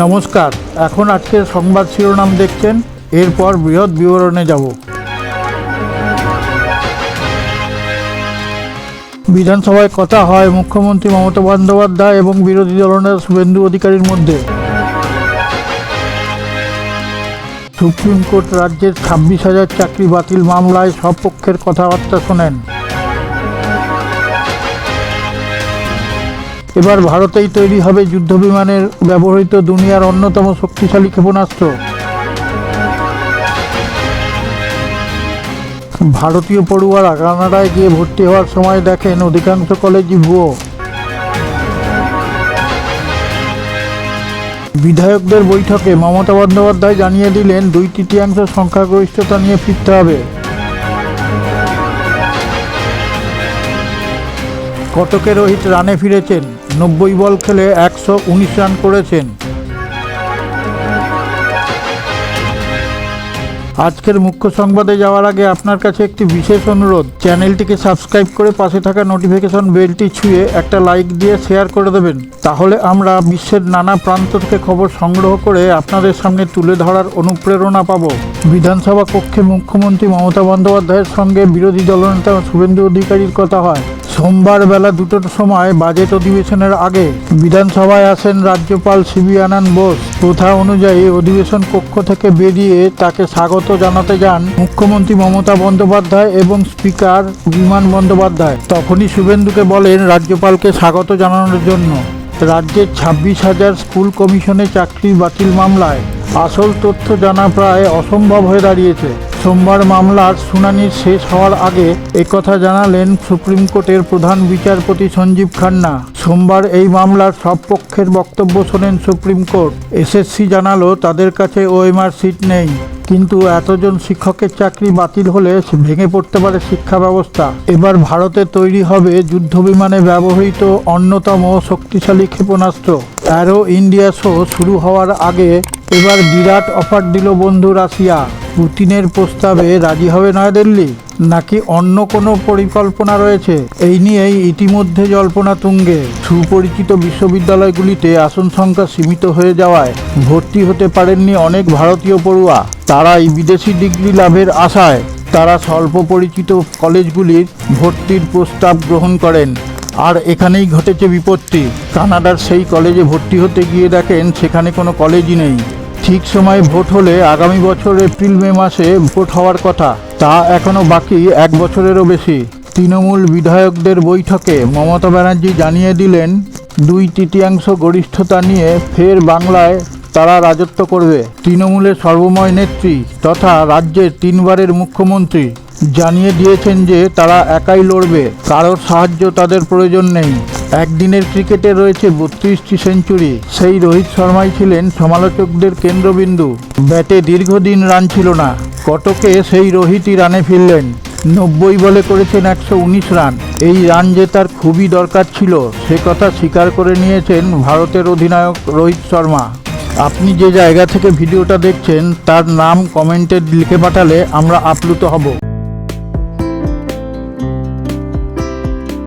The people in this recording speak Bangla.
নমস্কার, এখন আজকের সংবাদ শিরোনাম দেখছেন, এরপর বৃহৎ বিবরণে যাব। বিধানসভায় কথা হয় মুখ্যমন্ত্রী মমতা বন্দ্যোপাধ্যায় এবং বিরোধী দলনেতা শুভেন্দু অধিকারীর মধ্যে। সুপ্রিম কোর্ট রাজ্যের ছাব্বিশ হাজার চাকরি বাতিল মামলায় সব পক্ষের কথাবার্তা শোনেন। এবার ভারতেই তৈরি হবে যুদ্ধবিমানের ব্যবহৃত দুনিয়ার অন্যতম শক্তিশালী ক্ষেপণাস্ত্র। ভারতীয় পড়ুয়ারা কানাডায় গিয়ে ভর্তি হওয়ার সময় দেখেন অধিকাংশ কলেজই ভুয়ো। বিধায়কদের বৈঠকে মমতা বন্দ্যোপাধ্যায় জানিয়ে দিলেন, দুই তৃতীয়াংশ সংখ্যাগরিষ্ঠতা নিয়ে ফিরতে হবে। কটকে রোহিত রানে ফিরেছেন? নব্বই বল খেলে একশো উনিশ রান করেছেন। আজকের মুখ্য সংবাদে যাওয়ার আগে আপনার কাছে একটি বিশেষ অনুরোধ। চ্যানেলটিকে সাবস্ক্রাইব করে পাশে থাকা নোটিফিকেশন বেলটি ছুঁয়ে একটা লাইক দিয়ে শেয়ার করে দেবেন। তাহলে আমরা বিশ্বের নানা প্রান্ত থেকে খবর সংগ্রহ করে আপনাদের সামনে তুলে ধরার অনুপ্রেরণা পাব। বিধানসভা কক্ষে মুখ্যমন্ত্রী মমতা বন্দ্যোপাধ্যায়ের সঙ্গে বিরোধী দলনেতা শুভেন্দু অধিকারীর কথা হয়। সোমবার বেলা দুটোর সময় বাজেট অধিবেশনের আগে বিধানসভায় আসেন রাজ্যপাল সিবি আনন্দ বোস। প্রথা অনুযায়ী অধিবেশন কক্ষ থেকে বেরিয়ে তাকে স্বাগত জানাতে যান মুখ্যমন্ত্রী মমতা বন্দ্যোপাধ্যায় এবং স্পিকার বিমান বন্দ্যোপাধ্যায়। তখনই শুভেন্দুকে বলেন রাজ্যপালকে স্বাগত জানানোর জন্য। রাজ্যের ছাব্বিশ হাজার স্কুল কমিশনে চাকরি বাতিল মামলায় আসল তথ্য জানা প্রায় অসম্ভব হয়ে দাঁড়িয়েছে। সোমবার মামলার শুনানির শেষ হওয়ার আগে একথা জানালেন সুপ্রিম কোর্টের প্রধান বিচারপতি সঞ্জীব খান্না। সোমবার এই মামলার সব পক্ষের বক্তব্য শোনেন সুপ্রিম কোর্ট। এসএসসি জানালো, তাদের কাছে ওএমআর সিট নেই। কিন্তু এতজন শিক্ষকের চাকরি বাতিল হলে ভেঙে পড়তে পারে শিক্ষা ব্যবস্থা। এবার ভারতে তৈরি হবে যুদ্ধবিমানে ব্যবহৃত অন্যতম শক্তিশালী ক্ষেপণাস্ত্র। অ্যারো ইন্ডিয়া শো শুরু হওয়ার আগে এবার বিরাট অফার দিল বন্ধু রাশিয়া। পুতিনের প্রস্তাবে রাজি হবে নয়াদিল্লি? নাকি অন্য কোনো পরিকল্পনা রয়েছে? এই নিয়েই ইতিমধ্যে জল্পনা তুঙ্গে। সুপরিচিত বিশ্ববিদ্যালয়গুলিতে আসন সংখ্যা সীমিত হয়ে যাওয়ায় ভর্তি হতে পারেননি অনেক ভারতীয় পড়ুয়া। তারাই বিদেশি ডিগ্রি লাভের আশায় তারা স্বল্প পরিচিত কলেজগুলির ভর্তির প্রস্তাব গ্রহণ করেন। আর এখানেই ঘটেছে বিপত্তি। কানাডার সেই কলেজে ভর্তি হতে গিয়ে দেখেন সেখানে কোনো কলেজই নেই। ঠিক সময় ভোট হলে আগামী বছর এপ্রিল, মে মাসে ভোট হওয়ার কথা। তা এখনও বাকি এক বছরেরও বেশি। তৃণমূল বিধায়কদের বৈঠকে মমতা ব্যানার্জি জানিয়ে দিলেন, দুই তৃতীয়াংশ গরিষ্ঠতা নিয়ে ফের বাংলায় তারা রাজত্ব করবে। তৃণমূলের সর্বময় নেত্রী তথা রাজ্যের তিনবারের মুখ্যমন্ত্রী জানিয়ে দিয়েছেন যে তারা একাই লড়বে। কারোর সাহায্য তাদের প্রয়োজন নেই। একদিনের ক্রিকেটে রয়েছে বত্রিশটি সেঞ্চুরি। সেই রোহিত শর্মাই ছিলেন সমালোচকদের কেন্দ্রবিন্দু। ব্যাটে দীর্ঘদিন রান ছিল না। কটকে সেই রোহিতই রানে ফিরলেন। নব্বই বলে করেছেন একশো উনিশ রান। এই রান জেতার খুবই দরকার ছিল। সে কথা স্বীকার করে নিয়েছেন ভারতের অধিনায়ক রোহিত শর্মা। আপনি যে জায়গা থেকে ভিডিওটা দেখছেন, তার নাম কমেন্টে লিখে পাঠালে আমরা আপ্লুত হব।